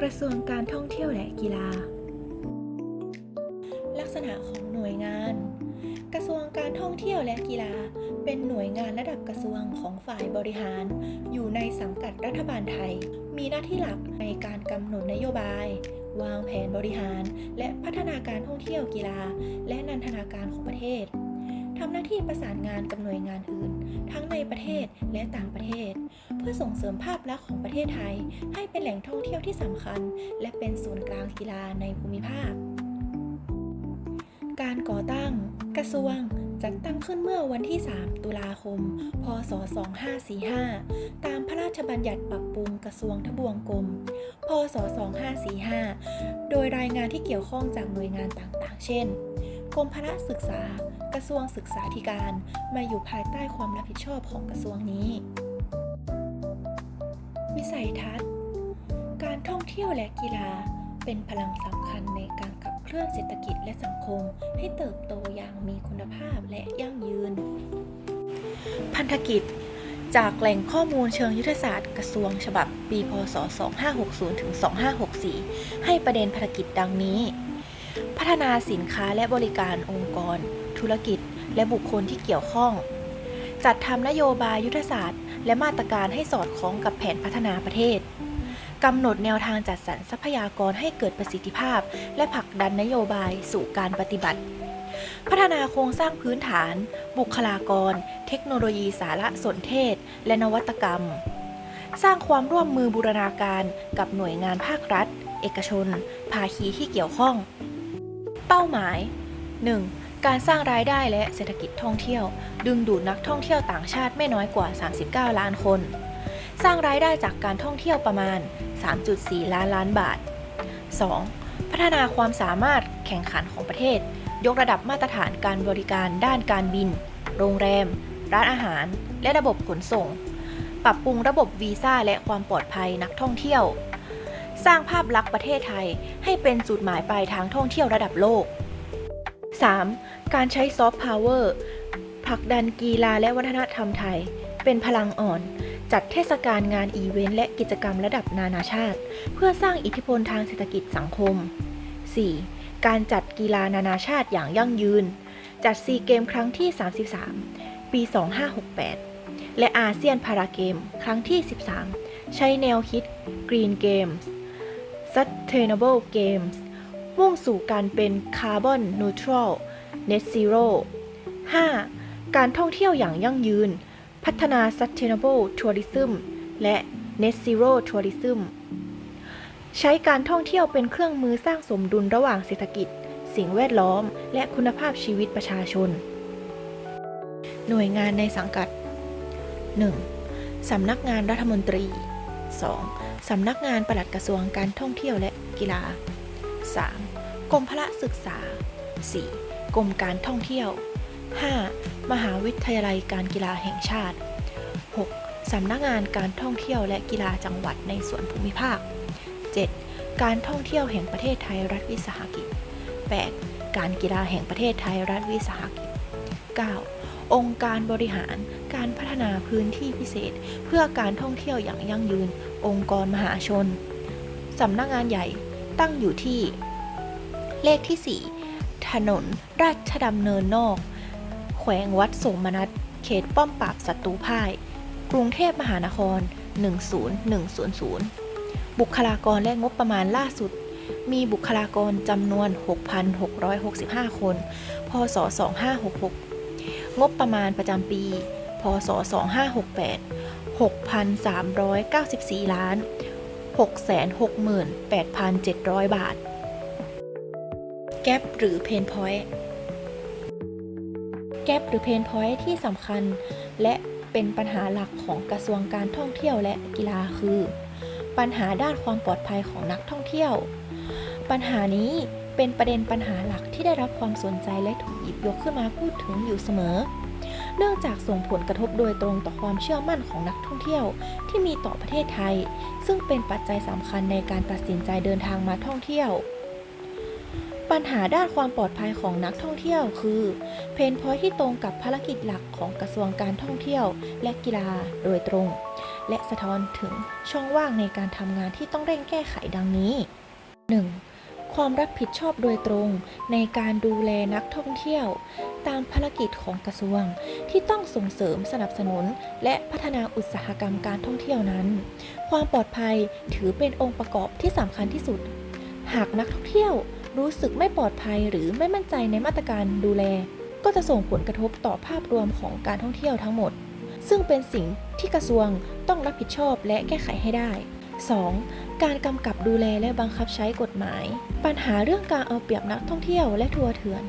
กระทรวงการท่องเที่ยวและกีฬา ลักษณะของหน่วยงาน กระทรวงการท่องเที่ยวและกีฬา เป็นหน่วยงานระดับกระทรวงของฝ่ายบริหาร อยู่ในสังกัดรัฐบาลไทย มีหน้าที่หลักในการกำหนดนโยบาย วางแผนบริหาร และพัฒนาการท่องเที่ยวกีฬา และนันทนาการของประเทศทำหน้าที่ประสานงานกับหน่วยงานอื่น ทั้งในประเทศและต่างประเทศ เพื่อส่งเสริมภาพลักษณ์ของประเทศไทย ให้เป็นแหล่งท่องเที่ยวที่สำคัญ และเป็นศูนย์กลางกีฬาในภูมิภาค การก่อตั้ง กระทรวงจัดตั้งขึ้นเมื่อวันที่ 3 ตุลาคม พศ 2545 ตามพระราชบัญญัติปรับปรุงกระทรวงทบวงกรม พศ 2545 โดยรายงานที่เกี่ยวข้องจากหน่วยงานต่างๆ เช่น กรมพระศึกษากระทรวงศึกษาธิการมาอยู่ภายใต้ความรับผิดชอบของกระทรวงนี้ วิสัยทัศน์ การท่องเที่ยวและกีฬาเป็นพลังสำคัญในการขับเคลื่อนเศรษฐกิจและสังคมให้เติบโตอย่างมีคุณภาพและยั่งยืน พันธกิจ จากแหล่งข้อมูลเชิงยุทธศาสตร์กระทรวงฉบับปีพศ 2560ถึง2564 ให้ประเด็นภารกิจดังนี้ พัฒนาสินค้าและบริการองค์กร ธุรกิจ และบุคคลที่เกี่ยวข้อง จัดทำนโยบายยุทธศาสตร์ และมาตรการให้สอดคล้องกับแผนพัฒนาประเทศกำหนดแนวทางจัดสรรทรัพยากรให้เกิดประสิทธิภาพ และผลักดันนโยบายสู่การปฏิบัติ พัฒนาโครงสร้างพื้นฐาน บุคลากร เทคโนโลยีสารสนเทศ และนวัตกรรม สร้างความร่วมมือบูรณาการกับหน่วยงานภาครัฐ เอกชน ภาคีที่เกี่ยวข้อง เป้าหมาย 1. การสร้างรายได้และเศรษฐกิจท่องเที่ยว ดึงดูดนักท่องเที่ยวต่างชาติไม่น้อยกว่า 39 ล้านคน สร้างรายได้จากการท่องเที่ยวประมาณ 3.4 ล้านล้านบาท 2. พัฒนาความสามารถแข่งขันของประเทศ ยกระดับมาตรฐานการบริการด้านการบิน โรงแรม ร้านอาหาร และระบบขนส่ง ปรับปรุงระบบวีซ่าและความปลอดภัยนักท่องเที่ยว สร้างภาพลักษณ์ประเทศไทย ให้เป็นจุดหมายปลายทางท่องเที่ยวระดับโลก 3. การใช้ซอฟต์พาวเวอร์ผลักดันกีฬาและวัฒนธรรมไทย เป็นพลังอ่อน จัดเทศกาลงานอีเวนต์และกิจกรรมระดับนานาชาติ เพื่อสร้างอิทธิพลทางเศรษฐกิจสังคม 4. การจัดกีฬานานาชาติอย่างยั่งยืน จัดซีเกมครั้งที่ 33 ปี 2568 และอาเซียนพาราเกม ครั้งที่ 13 ใช้แนวคิด Green Games Sustainable Games มุ่งสู่การเป็นคาร์บอนนูทรัล Net Zero 5. การท่องเที่ยวอย่างยั่งยืน พัฒนา Sustainable Tourism และ Net Zero Tourism ใช้การท่องเที่ยวเป็นเครื่องมือสร้างสมดุลระหว่างเศรษฐกิจ สิ่งแวดล้อม และคุณภาพชีวิตประชาชน หน่วยงานในสังกัด 1. สำนักงานรัฐมนตรี 2. สำนักงานปลัดกระทรวงการท่องเที่ยวและกีฬา 3. กรมพระศึกษา 4. กรมการท่องเที่ยว 5. มหาวิทยาลัยการกีฬาแห่งชาติ 6. สำนักงานการท่องเที่ยวและกีฬาจังหวัดในส่วนภูมิภาค 7. การท่องเที่ยวแห่งประเทศไทยรัฐวิสาหกิจ 8. การกีฬาแห่งประเทศไทยรัฐวิสาหกิจ 9. องค์การบริหาร การพัฒนาพื้นที่พิเศษ เพื่อการท่องเที่ยวอย่างยั่งยืน องค์กรมหาชน สำนักงานใหญ่ตั้งอยู่ที่ เลขที่ 4 ถนนราชดำเนินนอก แขวงวัดสมนัตเขตป้อมปราบศัตรูพ่าย กรุงเทพมหานคร 10100 บุคลากรและงบประมาณล่าสุด มีบุคลากรจำนวน 6,665 คน พศ 2566 งบประมาณประจำปี พศ 2568 6,394 ล้าน 668,700 บาท แกปหรือเพนพอยต์แกปหรือเพนพอยต์ที่สำคัญ และเป็นปัญหาหลักของกระทรวงการท่องเที่ยวและกีฬาคือ ปัญหาด้านความปลอดภัยของนักท่องเที่ยว ปัญหานี้เป็นประเด็นปัญหาหลักที่ได้รับความสนใจและถูกหยิบยกขึ้นมาพูดถึงอยู่เสมอ นื่องจากส่งผลกระทบโดยตรงต่อความเชื่อมั่นของนักท่องเที่ยวที่มีต่อประเทศไทย ซึ่งเป็นปัจจัยสำคัญในการตัดสินใจเดินทางมาท่องเที่ยว ปัญหาด้านความปลอดภัยของนักท่องเที่ยวคือ เพนพอยที่ตรงกับภารกิจหลักของกระทรวงการท่องเที่ยวและกีฬาโดยตรง และสะท้อนถึงช่องว่างในการทำงานที่ต้องเร่งแก้ไขดังนี้ 1. ความรับผิดชอบโดยตรงในการดูแลนักท่องเที่ยว ตามภารกิจของกระทรวง ที่ต้องส่งเสริมสนับสนุน และพัฒนาอุตสาหกรรมการท่องเที่ยวนั้น ความปลอดภัยถือเป็นองค์ประกอบที่สำคัญที่สุด หากนักท่องเที่ยวรู้สึกไม่ปลอดภัยหรือไม่มั่นใจในมาตรการดูแล ก็จะส่งผลกระทบต่อภาพรวมของการท่องเที่ยวทั้งหมด ซึ่งเป็นสิ่งที่กระทรวงต้องรับผิดชอบและแก้ไขให้ได้ 2. การกำกับดูแลและบังคับใช้กฎหมาย ปัญหาเรื่องการเอาเปรียบนักท่องเที่ยวและทัวร์เถื่อน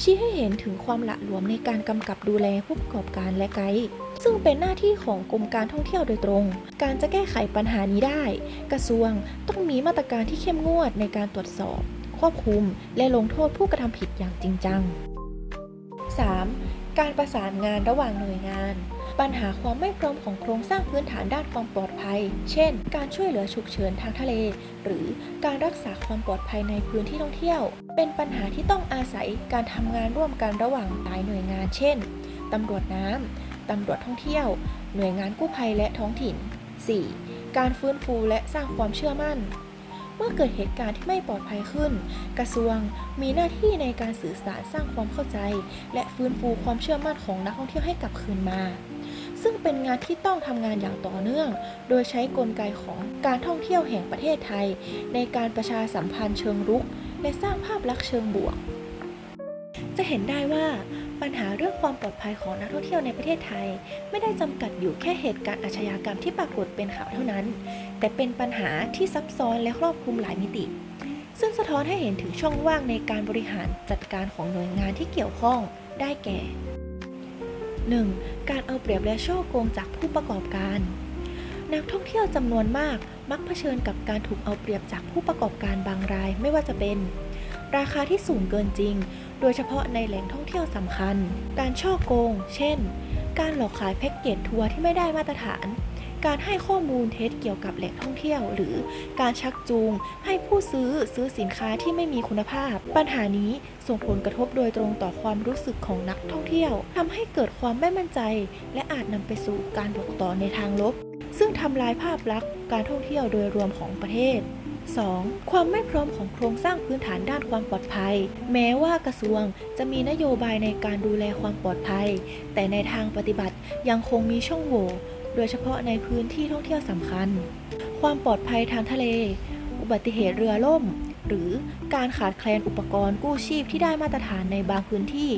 ชี้ให้เห็นถึงความหละหลวมในการกำกับดูแลผู้ประกอบการและไกด์ซึ่งเป็นหน้าที่ของกรมการท่องเที่ยวโดยตรง การจะแก้ไขปัญหานี้ได้ กระทรวงต้องมีมาตรการที่เข้มงวดในการตรวจสอบ ควบคุม และลงโทษผู้กระทำผิดอย่างจริงจัง 3. การประสานงานระหว่างหน่วยงาน ปัญหาความไม่พร้อมของโครงสร้างพื้นฐานด้านความปลอดภัย เช่น การช่วยเหลือฉุกเฉินทางทะเล หรือการรักษาความปลอดภัยในพื้นที่ท่องเที่ยว เป็นปัญหาที่ต้องอาศัยการทำงานร่วมกันระหว่างหลายหน่วยงาน เช่น ตำรวจน้ำ ตำรวจท่องเที่ยว หน่วยงานกู้ภัยและท้องถิ่น 4. การฟื้นฟูและสร้างความเชื่อมั่น เมื่อเกิดเหตุการณ์ที่ไม่ปลอดภัยขึ้น กระทรวงมีหน้าที่ในการสื่อสารสร้างความเข้าใจ และฟื้นฟูความเชื่อมั่นของนักท่องเที่ยวให้กลับคืนมา ซึ่งเป็นงานที่ต้องทำงานอย่างต่อเนื่อง โดยใช้กลไกของการท่องเที่ยวแห่งประเทศไทย ในการประชาสัมพันธ์เชิงรุก และสร้างภาพลักษณ์เชิงบวก จะเห็นได้ว่าปัญหาเรื่องความปลอดภัยของนักท่องเที่ยวในประเทศไทย ไม่ได้จำกัดอยู่แค่เหตุการณ์อาชญากรรมที่ปรากฏเป็นข่าวเท่านั้น แต่เป็นปัญหาที่ซับซ้อนและครอบคลุมหลายมิติ ซึ่งสะท้อนให้เห็นถึงช่องว่างในการบริหารจัดการของหน่วยงานที่เกี่ยวข้องได้แก่ 1. การเอาเปรียบและช่อโกงจากผู้ประกอบการ นักท่องเที่ยวจำนวนมากมักเผชิญกับการถูกเอาเปรียบจากผู้ประกอบการบางรายไม่ว่าจะเป็น ราคาที่สูงเกินจริง โดยเฉพาะในแหล่งท่องเที่ยวสำคัญ การช่อโกง เช่น การหลอกขายแพ็กเกจทัวร์ที่ไม่ได้มาตรฐาน การให้ข้อมูลเท็จเกี่ยวกับแหล่งท่องเที่ยว หรือการชักจูง ให้ผู้ซื้อซื้อสินค้าที่ไม่มีคุณภาพ ปัญหานี้ส่งผลกระทบโดยตรงต่อความรู้สึกของนักท่องเที่ยวทำให้เกิดความไม่มั่นใจ และอาจนำไปสู่การบอกต่อในทางลบ ซึ่งทำลายภาพลักษณ์การท่องเที่ยวโดยรวมของประเทศ 2. ความไม่พร้อมของโครงสร้างพื้นฐานด้านความปลอดภัย แม้ว่ากระทรวงจะมีนโยบายในการดูแลความปลอดภัย แต่ในทางปฏิบัติยังคงมีช่องโหว่ โดยเฉพาะในพื้นที่ท่องเที่ยวสำคัญ ความปลอดภัยทางทะเล อุบัติเหตุเรือล่ม หรือการขาดแคลนอุปกรณ์กู้ชีพที่ได้มาตรฐานในบางพื้นที่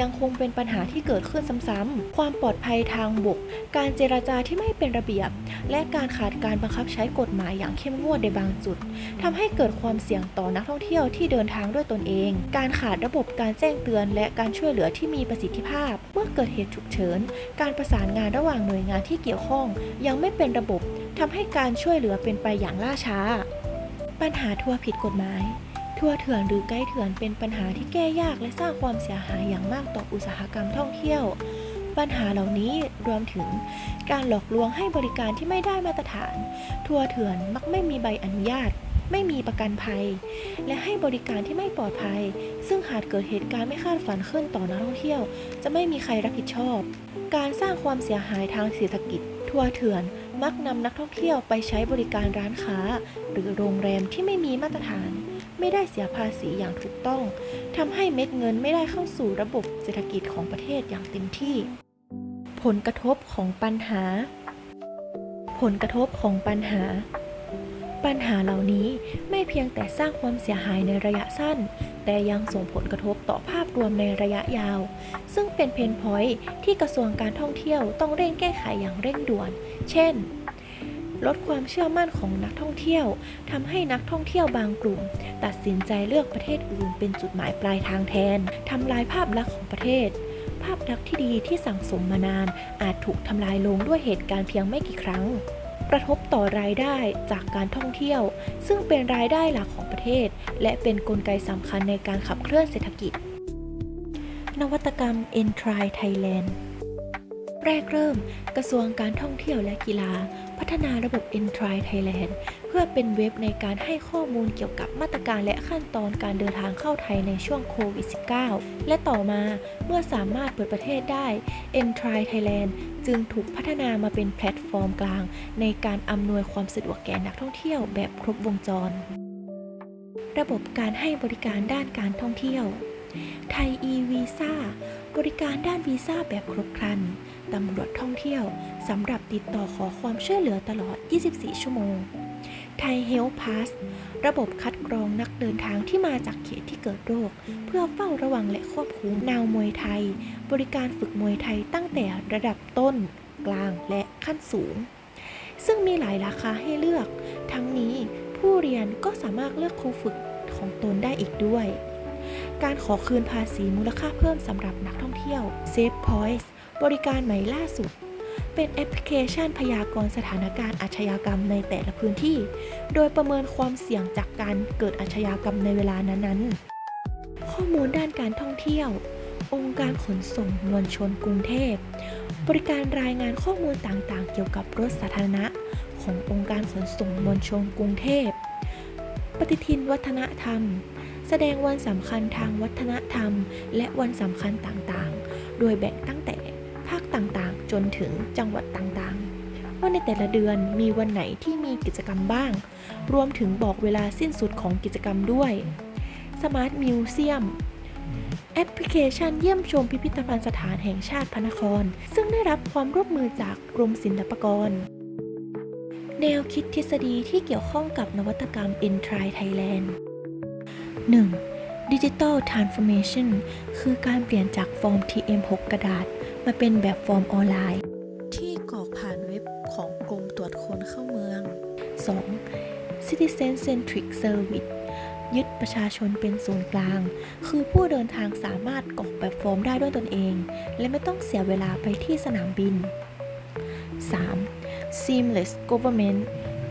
ยังคงเป็นปัญหาที่เกิดขึ้นซ้ำๆ ความปลอดภัยทางบก การเจรจาที่ไม่เป็นระเบียบ และการขาดการบังคับใช้กฎหมายอย่างเข้มงวดในบางจุดทำให้เกิดความเสี่ยงต่อนักท่องเที่ยวที่เดินทางด้วยตนเอง การขาดระบบการแจ้งเตือน และการช่วยเหลือที่มีประสิทธิภาพ เมื่อเกิดเหตุฉุกเฉิน การประสานงานระหว่างหน่วยงานที่เกี่ยวข้อง ยังไม่เป็นระบบทำให้การช่วยเหลือเป็นไปอย่างล่าช้า ปัญหาทัวร์ผิดกฎหมาย ทัวร์เถื่อนหรือไกด์เถื่อนเป็นปัญหาที่แก้ยากและสร้างความเสียหายอย่างมากต่ออุตสาหกรรมท่องเที่ยว ปัญหาเหล่านี้รวมถึงการหลอกลวงให้บริการที่ไม่ได้มาตรฐาน ทัวร์เถื่อนมักไม่มีใบอนุญาต ไม่มีประกันภัย และให้บริการที่ไม่ปลอดภัย ซึ่งหากเกิดเหตุการณ์ไม่คาดฝันขึ้นต่อนักท่องเที่ยว จะไม่มีใครรับผิดชอบ การสร้างความเสียหายทางเศรษฐกิจ ทัวร์เถื่อน มักนำนักท่องเที่ยวไปใช้บริการร้านค้า หรือโรงแรมที่ไม่มีมาตรฐาน ไม่ได้เสียภาษีอย่างถูกต้องทำให้เม็ดเงินไม่ได้เข้าสู่ระบบเศรษฐกิจของประเทศอย่างเต็มที่ ผลกระทบของปัญหา ผลกระทบของปัญหา ปัญหาเหล่านี้ไม่เพียงแต่สร้างความเสียหายในระยะสั้น แต่ยังส่งผลกระทบต่อภาพรวมในระยะยาว ซึ่งเป็นเพนพอยท์ที่กระทรวงการท่องเที่ยวต้องเร่งแก้ไขอย่างเร่งด่วน เช่น ลดความเชื่อมั่นของนักท่องเที่ยวทำให้นักท่องเที่ยวบางกลุ่ม ตัดสินใจเลือกประเทศอื่นเป็นจุดหมายปลายทางแทนทำลายภาพลักษณ์ของประเทศภาพลักษณ์ที่ดีที่สั่งสมมานานอาจถูกทำลายลงด้วยเหตุการณ์เพียงไม่กี่ครั้ง กระทบต่อรายได้จากการท่องเที่ยว ซึ่งเป็นรายได้หลักของประเทศ และเป็นนกลไกสำคัญในการขับเคลื่อนเศรษฐกิจ นวัตกรรม e n t r i Thailand แรกเริ่ม กระทรวงการท่องเที่ยวและกีฬา พัฒนาระบบ e n t r i Thailand พื่อเป็นเว็บในการให้ข้อมูลเกี่ยวกับมาตรการและขั้นตอนการเดินทางเข้าไทยในช่วงโควิด -19 และต่อมาเมื่อสามารถเปิดประเทศได้ e n t r i Thailand จึงถูกพัฒนามาเป็นแพลตฟอร์มกลาง ในการอำนวยความสะดวกแก่นักท่องเที่ยวแบบครบวงจร ระบบการให้บริการด้านการท่องเที่ยวไทย e-visa บริการด้านวีซ่าแบบครบครัน ตำรวจท่องเที่ยวสำหรับติดต่อขอความช่วยเหลือตลอด 24 ชั่วโมง ไทยเฮลพาสระบบคัดกรองนักเดินทางที่มาจากเขตที่เกิดโรค เพื่อเฝ้าระวังและควบคุมนาวมวยไทย บริการฝึกมวยไทยตั้งแต่ระดับต้น กลางและขั้นสูง ซึ่งมีหลายราคาให้เลือก ทั้งนี้ผู้เรียนก็สามารถเลือกครูฝึกของตนได้อีกด้วย การขอคืนภาษีมูลค่าเพิ่มสำหรับนักท่องเที่ยว Safe Points บริการใหม่ล่าสุด เป็นแอปพลิเคชันพยากรณ์สถานการณ์อาชญากรรมในแต่ละพื้นที่ โดยประเมินความเสี่ยงจากการเกิดอาชญากรรมในเวลานั้นๆ ข้อมูลด้านการท่องเที่ยว องค์การขนส่งมวลชนกรุงเทพ บริการรายงานข้อมูลต่างๆ เกี่ยวกับรถสาธารณะ ขององค์การขนส่งมวลชนกรุงเทพ ปฏิทินวัฒนธรรม แสดงวันสำคัญทางวัฒนธรรม และวันสำคัญต่างๆ โดยแบ่งตั้งแต่ภาคต่างๆ จนถึงจังหวัดต่างๆ ว่าในแต่ละเดือนมีวันไหนที่มีกิจกรรมบ้าง รวมถึงบอกเวลาสิ้นสุดของกิจกรรมด้วย Smart Museum แอปพลิเคชันเยี่ยมชมพิพิธภัณฑ์สถานแห่งชาติพระนคร ซึ่งได้รับความร่วมมือจากกรมศิลปากร แนวคิดทฤษฎีที่เกี่ยวข้องกับนวัตกรรม e n t r i Thailand 1. Digital Transformation คือการเปลี่ยนจากฟอร์ม TM6 กระดาษ มาเป็นแบบฟอร์มออนไลน์ ที่กรอกผ่านเว็บของกรมตรวจคนเข้าเมือง 2. Citizen Centric Service ยึดประชาชนเป็นศูนย์กลาง คือผู้เดินทางสามารถกรอกแบบฟอร์มได้ด้วยตนเอง และไม่ต้องเสียเวลาไปที่สนามบิน 3. Seamless Government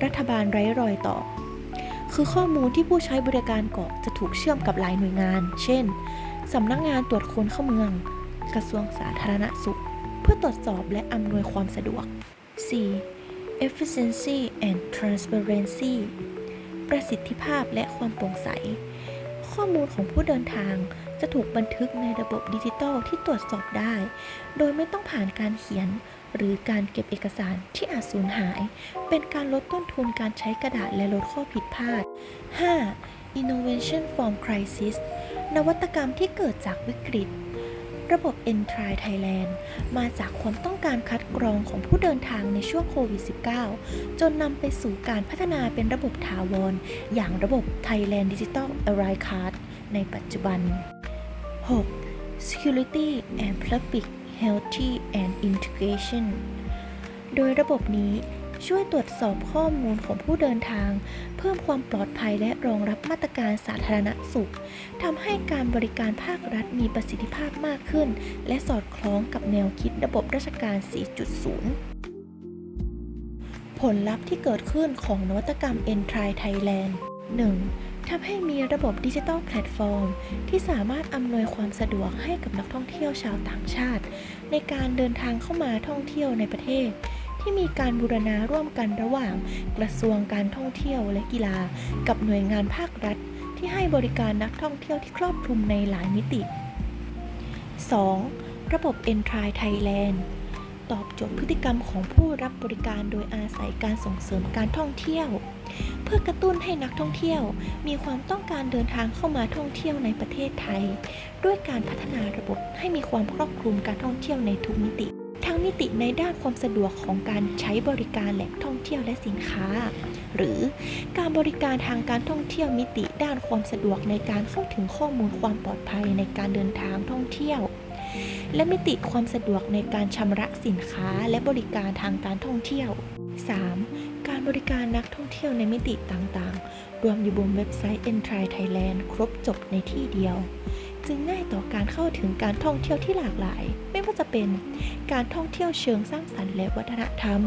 รัฐบาลไร้รอยต่อ คือข้อมูลที่ผู้ใช้บริการกรอกจะถูกเชื่อมกับหลายหน่วยงาน เช่น สำนักงานตรวจคนเข้าเมือง กระทรวงสาธารณสุข เพื่อตรวจสอบและอำนวยความสะดวก 4. efficiency and transparency ประสิทธิภาพและความโปร่งใส ข้อมูลของผู้เดินทางจะถูกบันทึกในระบบดิจิทัลที่ตรวจสอบได้ โดยไม่ต้องผ่านการเขียน หรือการเก็บเอกสารที่อาจสูญหาย เป็นการลดต้นทุนการใช้กระดาษและลดข้อผิดพลาด 5. Innovation from Crisis นวัตกรรมที่เกิดจากวิกฤต ระบบ e n t r i Thailand มาจากความต้องการคัดกรองของผู้เดินทางในช่วงโควิด -19 จนนำไปสู่การพัฒนาเป็นระบบถาวรอย่างระบบ Thailand Digital Arrival Card ในปัจจุบัน 6. Security and Public Health and Integration โดยระบบนี้ ช่วยตรวจสอบข้อมูลของผู้เดินทาง เพิ่มความปลอดภัยและรองรับมาตรการสาธารณสุขทำให้การบริการภาครัฐมีประสิทธิภาพมากขึ้น และสอดคล้องกับแนวคิดระบบราชการ 4.0 ผลลัพธ์ที่เกิดขึ้นของนวัตกรรม e n t r i Thailand 1. ทำให้มีระบบดิจิทัลแพลตฟอร์ม ที่สามารถอำนวยความสะดวกให้กับนักท่องเที่ยวชาวต่างชาติ ในการเดินทางเข้ามาท่องเที่ยวในประเทศ ที่มีการบูรณาร่วมกันระหว่าง กระทรวงการท่องเที่ยวและกีฬา กับหน่วยงานภาครัฐ ที่ให้บริการนักท่องเที่ยวที่ครอบคลุมในหลายมิติ 2. ระบบ e n t r i Thailand ตอบโจทย์พฤติกรรมของผู้รับบริการโดยอาศัยการส่งเสริมการท่องเที่ยว เพื่อกระตุ้นให้นักท่องเที่ยว มีความต้องการเดินทางเข้ามาท่องเที่ยวในประเทศไทย ด้วยการพัฒนาระบบให้มีความครอบคลุมการท่องเที่ยวในทุกมิติ มิติในด้านความสะดวกของการใช้บริการแหล่งท่องเที่ยวและสินค้า หรือการบริการทางการท่องเที่ยวมิติด้านความสะดวกในการเข้าถึงข้อมูลความปลอดภัยในการเดินทางท่องเที่ยว และมิติความสะดวกในการชำระสินค้าและบริการทางการท่องเที่ยว 3. การบริการนักท่องเที่ยวในมิติต่างๆ รวมอยู่บนเว็บไซต์ e n t r i Thailand ครบจบในที่เดียว จึงง่ายต่อการเข้าถึงการท่องเที่ยวที่หลากหลาย ไม่ว่าจะเป็นการท่องเที่ยวเชิงสร้างสรรค์และวัฒนธรรม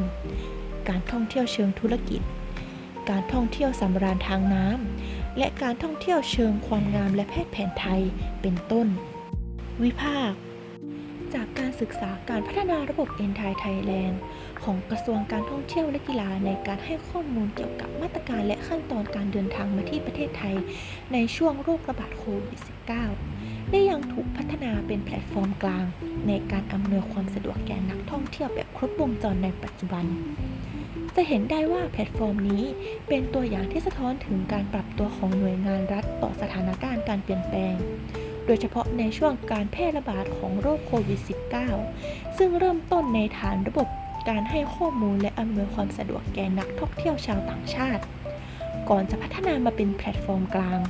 การท่องเที่ยวเชิงธุรกิจ การท่องเที่ยวสำราญทางน้ำและการท่องเที่ยวเชิงความงามและแพทย์แผนไทยเป็นต้น วิภาค จากการศึกษาการพัฒนาระบบ e n t i Thailand ของกระทรวงการท่องเที่ยวและกีฬาในการให้ข้อมูลเกี่ยวกับมาตรการและขั้นตอนการเดินทางมาที่ประเทศไทย ในช่วงโรคระบาดโควิด -19 ได้ยังถูกพัฒนาเป็นแพลตฟอร์มกลาง ในการอำนวยความสะดวกแก่นักท่องเที่ยวแบบครบวงจรในปัจจุบัน จะเห็นได้ว่าแพลตฟอร์มนี้เป็นตัวอย่างที่สะท้อนถึงการปรับตัวของหน่วยงานรัฐต่อสถานการณ์การเปลี่ยนแปลง โดยเฉพาะในช่วงการแพร่ระบาดของโรคโควิด -19 ซึ่งเริ่มต้นในฐานระบบการให้ข้อมูลและอำนวยความสะดวกแก่นักท่องเที่ยวชาวต่างชาติ ก่อนจะพัฒนามาเป็นแพลตฟอร์มกลาง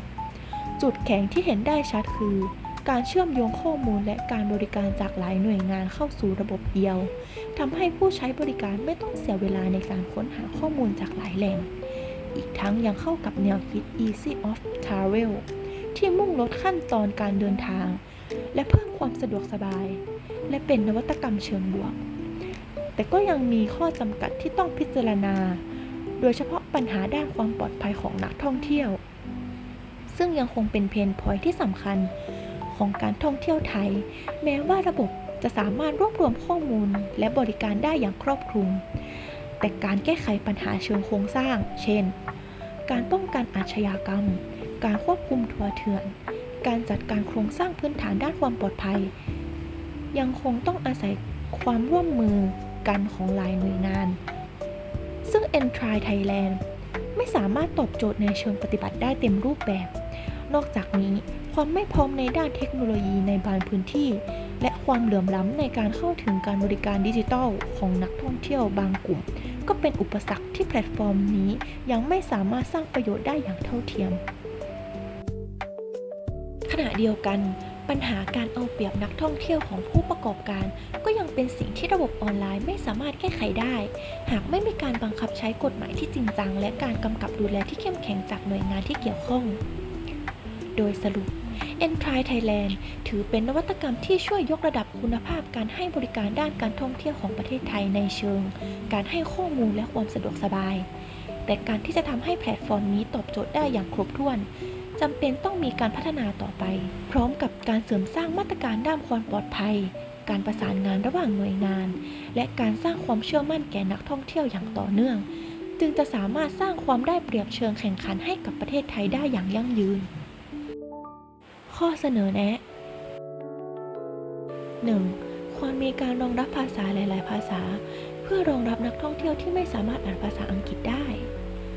จุดแข็งที่เห็นได้ชัดคือ การเชื่อมโยงข้อมูลและการบริการจากหลายหน่วยงานเข้าสู่ระบบเดียวทำให้ผู้ใช้บริการไม่ต้องเสียเวลาในการค้นหาข้อมูลจากหลายแหล่ง อีกทั้งยังเข้ากับแนวคิด Easy of Travel ที่มุ่งลดขั้นตอนการเดินทาง และเพิ่มความสะดวกสบาย และเป็นนวัตกรรมเชิงบวก แต่ก็ยังมีข้อจำกัดที่ต้องพิจารณา โดยเฉพาะปัญหาด้านความปลอดภัยของนักท่องเที่ยว ซึ่งยังคงเป็นเพนพอยที่สำคัญ ของการท่องเที่ยวไทย แม้ว่าระบบจะสามารถรวบรวมข้อมูลและบริการได้อย่างครอบคลุม แต่การแก้ไขปัญหาเชิงโครงสร้าง เช่น การป้องกันอาชญากรรม การควบคุมทัวร์เถื่อน การจัดการโครงสร้างพื้นฐานด้านความปลอดภัย ยังคงต้องอาศัยความร่วมมือกันของหลายหน่วยงาน ซึ่ง e n t r i Thailand ไม่สามารถตอบโจทย์ในเชิงปฏิบัติได้เต็มรูปแบบ นอกจากนี้ความไม่พร้อมในด้านเทคโนโลยีในบางพื้นที่ และความเหลื่อมล้ำในการเข้าถึงการบริการดิจิทัลของนักท่องเที่ยวบางกลุ่ม ก็เป็นอุปสรรคที่แพลตฟอร์มนี้ยังไม่สามารถสร้างประโยชน์ได้อย่างเท่าเทียม ขณะเดียวกันปัญหาการเอาเปรียบนักท่องเที่ยวของผู้ประกอบการ ก็ยังเป็นสิ่งที่ระบบออนไลน์ไม่สามารถแก้ไขได้ หากไม่มีการบังคับใช้กฎหมายที่จริงจัง และการกำกับดูแลที่เข้มแข็งจากหน่วยงานที่เกี่ยวข้อง โดยสรุป e n t r i Thailand ถือเป็นนวัตกรรมที่ช่วยยกระดับคุณภาพการให้บริการด้านการท่องเที่ยวของประเทศไทยในเชิง การให้ข้อมูลและความสะดวกสบาย แต่การที่จะทำให้แพลตฟอร์มนี้ตอบโจทย์ได้อย่างครบถ้วนจำเป็นต้องมีการพัฒนาต่อไป พร้อมกับการเสริมสร้างมาตรการด้านความปลอดภัย การประสานงานระหว่างหน่วยงาน และการสร้างความเชื่อมั่นแก่นักท่องเที่ยวอย่างต่อเนื่อง จึงจะสามารถสร้างความได้เปรียบเชิงแข่งขันให้กับประเทศไทยได้อย่างยั่งยืน ข้อเสนอแนะ 1. ควรมีการรองรับภาษาหลาย ๆ ภาษา เพื่อรองรับนักท่องเที่ยวที่ไม่สามารถอ่านภาษาอังกฤษได้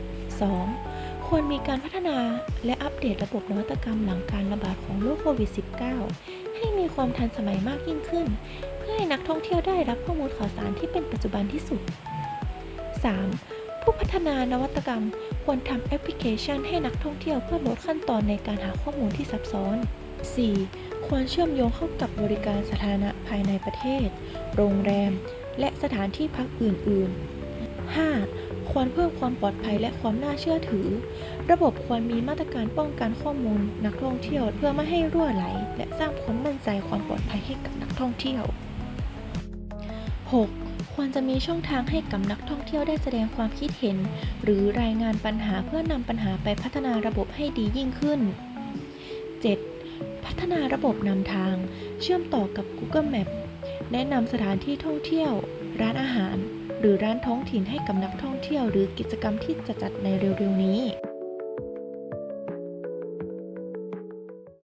2. ควรมีการพัฒนาและอัปเดตระบบนวัตกรรมหลังการระบาดของโรคโควิด -19 ให้มีความทันสมัยมากยิ่งขึ้น เพื่อให้นักท่องเที่ยวได้รับข้อมูลข่าวสารที่เป็นปัจจุบันที่สุด 3. ผู้พัฒนานวัตกรรม ควรทำแอปพลิเคชันให้นักท่องเที่ยวเพื่อลดขั้นตอนในการหาข้อมูลที่ซับซ้อน 4. ควรเชื่อมโยงเข้ากับบริการสาธารณะภายในประเทศ โรงแรม และสถานที่พักอื่น ๆ 5. ควรเพิ่มความปลอดภัยและความน่าเชื่อถือ ระบบควรมีมาตรการป้องกันข้อมูลนักท่องเที่ยวเพื่อไม่ให้รั่วไหล และสร้างความมั่นใจความปลอดภัยให้กับนักท่องเที่ยว 6. ควรจะมีช่องทางให้กับนักท่องเที่ยวได้แสดงความคิดเห็น หรือรายงานปัญหาเพื่อนำปัญหาไปพัฒนาระบบให้ดียิ่งขึ้น 7. พัฒนาระบบนำทาง เชื่อมต่อกับ Google Map แนะนำสถานที่ท่องเที่ยว ร้านอาหาร หรือร้านท้องถิ่นให้กับนักท่องเที่ยว หรือกิจกรรมที่จะจัดในเร็วๆนี้